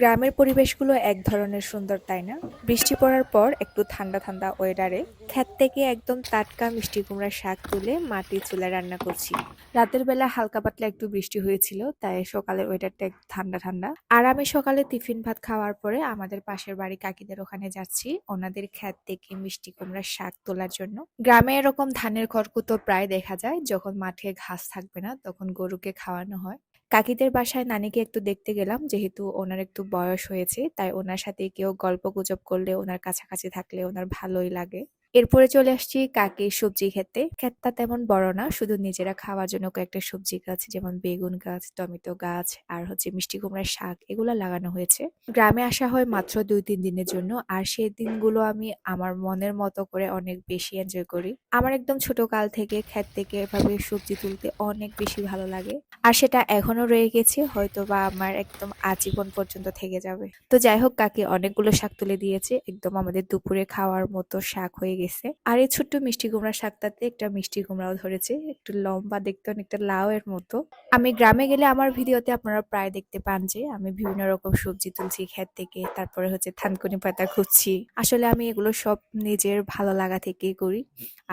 গ্রামের পরিবেশগুলো এক ধরনের সুন্দর, তাই না? বৃষ্টি পড়ার পর একটু ঠান্ডা ঠান্ডা ওয়েদারে ক্ষেত থেকে একদম টাটকা মিষ্টি কুমড়ার শাক তুলে মাটি চুলায় রান্না করছি। রাতের বেলা হালকা পাতলা একটু বৃষ্টি হয়েছিল, তাই সকালের ওয়েদারটা একটু ঠান্ডা ঠান্ডা। আর আমি সকালে টিফিন ভাত খাওয়ার পরে আমাদের পাশের বাড়ি কাকিদের ওখানে যাচ্ছি, ওনাদের ক্ষেত থেকে মিষ্টি কুমড়ার শাক তোলার জন্য। গ্রামে এরকম ধানের খড়কুতো প্রায় দেখা যায়, যখন মাঠে ঘাস থাকবে না, তখন গরুকে খাওয়ানো হয়। কাকিদের বাসায় নানিকে একটু দেখতে গেলাম, যেহেতু ওনার একটু বয়স হয়েছে, তাই ওনার সাথে কেউ গল্প গুজব করলে, ওনার কাছাকাছি থাকলে ওনার ভালোই লাগে। এরপরে চলে আসছি কাকির সবজি খেতে। ক্ষেতটা তেমন বড় না, শুধু নিজেরা খাওয়ার জন্য কয়েকটা সবজি গাছ, যেমন বেগুন গাছ, টমেটো গাছ, আর হচ্ছে মিষ্টি কুমড়ার শাক, এগুলো লাগানো হয়েছে। গ্রামে আসা হয় মাত্র দুই, তিন দিনের জন্য, আর সেই দিনগুলো আমি আমার মনের মতো করে অনেক বেশি এনজয় করি। আমার একদম ছোট কাল থেকে ক্ষেত থেকে এভাবে সবজি তুলতে অনেক বেশি ভালো লাগে। আর সেটা এখনও রয়ে গেছে হয়তো বা আমার একদম আজীবন পর্যন্ত থেকে যাবে। তো যাই হোক, কাকি অনেকগুলো শাক তুলে দিয়েছে, একদম আমাদের দুপুরে খাওয়ার মতো শাক হয়ে গেছে। আর এই ছোট্ট মিষ্টি কুমড়া শাকটাতে একটা মিষ্টি কুমড়াও ধরেছে, একটু লম্বা দেখতে অনেকটা লাউ এর মতো। আমি গ্রামে গেলে আমার ভিডিওতে আপনারা প্রায় দেখতে পান যে, আমি বিভিন্ন রকম সবজি তুলছি ক্ষেত থেকে, তারপরে হচ্ছে থানকুনি পাতা খুঁজছি। আসলে আমি এগুলো সব নিজের ভালো লাগা থেকেই করি,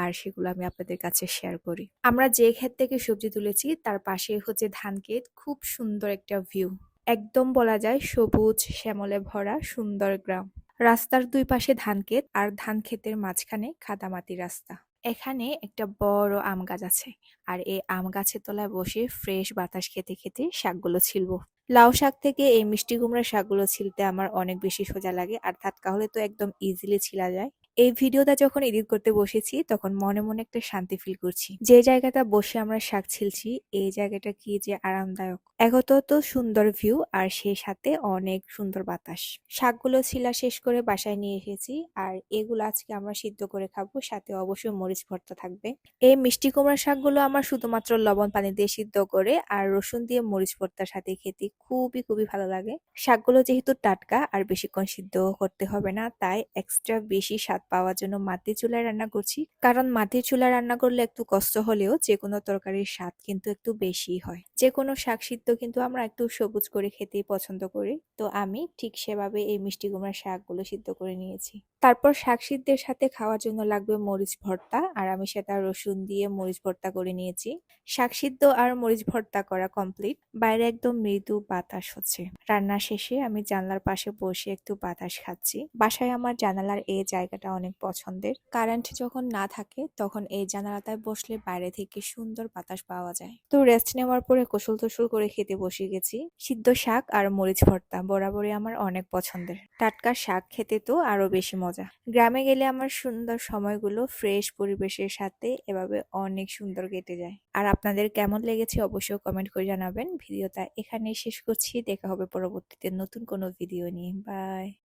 আর সেগুলো আমি আপনাদের কাছে শেয়ার করি। আমরা যে ক্ষেত থেকে সবজি তুলেছি, তার পাশে হচ্ছে ধান ক্ষেত, খুব সুন্দর একটা ভিউ একদম বলা যায় সবুজ, শ্যামলে ভরা, সুন্দর গ্রাম। রাস্তার দুই পাশে ধান ক্ষেত আর ধান ক্ষেতের মাঝখানে কাদামাটি রাস্তা। এখানে একটা বড় আম গাছ আছে আর এই আম গাছের তলায় বসে ফ্রেশ বাতাস খেতে খেতে শাকগুলো ছিলবো। লাউ শাক থেকে এই মিষ্টি কুমড়া শাকগুলো ছিলতে আমার অনেক বেশি সোজা লাগে আর তাৎকা হলে তো একদম ইজিলি ছিলা যায়। এই ভিডিওটা যখন এডিট করতে বসেছি, তখন মনে মনে একটা শান্তি ফিল করছি। যে জায়গাটা বসে আমরা শাক ছিলছি, এই জায়গাটা কি যে আরামদায়ক। একত তো সুন্দর ভিউ আর সেই সাথে অনেক সুন্দর বাতাস। শাকগুলো ছিলা শেষ করে বাসায় নিয়ে এসেছি, আর এগুলো আজকে আমরা সিদ্ধ করে খাব, সাথে অবশ্যই মরিচ ভর্তা থাকবে। এই মিষ্টি কুমড়ার শাকগুলো আমার শুধুমাত্র লবণ পানি দিয়ে সিদ্ধ করে আর রসুন দিয়ে মরিচ ভর্তার সাথে খেতে খুবই খুবই ভালো লাগে। শাকগুলো যেহেতু টাটকা আর বেশিক্ষণ সিদ্ধ করতে হবে না, তাই এক্সট্রা বেশি স্বাদ পাওয়ার জন্য মাটির চুলায় রান্না করছি। কারণ মাটির চুলায় রান্না করলে একটু কষ্ট হলেও যে কোনো তরকারির স্বাদ কিন্তু একটু বেশি হয়। যে কোনো শাক সিদ্ধ কিন্তু আমরা একটু সবুজ করে খেতেই পছন্দ করি। তো আমি ঠিক সেভাবে এই মিষ্টি কুমড়ার শাকগুলো সিদ্ধ করে নিয়েছি। তারপর শাক সিদ্ধের সাথে খাওয়ার জন্য লাগবে মরিচ ভর্তা আর আমি সেটা রসুন দিয়ে মরিচ ভর্তা করে নিয়েছি। শাক সিদ্ধ আর মরিচ ভর্তা করা কমপ্লিট। বাইরে একদম মৃদু বাতাস হচ্ছে। রান্না শেষে আমি জানলার পাশে বসে একটু বাতাস খাচ্ছি। বাসায় আমার জানালার এই জায়গাটা অনেক পছন্দের। কারেন্ট যখন না থাকে, তখন এই জানালাটায় বসলে বাইরে থেকে সুন্দর বাতাস পাওয়া যায়। তো রেস্ট নেওয়ার পরে কৌশল টসুল করে খেতে বসে গেছি। সিদ্ধ শাক আর মরিচ ভর্তা বরাবরই আমার অনেক পছন্দের। টাটকা শাক খেতে তো আরও বেশি মজা। গ্রামে গেলে আমার সুন্দর সময়গুলো ফ্রেশ পরিবেশের সাথে এভাবে অনেক সুন্দর কেটে যায়। আর আপনাদের কেমন লেগেছে অবশ্যই কমেন্ট করে জানাবেন। ভিডিওটা এখানেই শেষ করছি। দেখা হবে পরবর্তীতে নতুন কোনো ভিডিও নিয়ে। বাই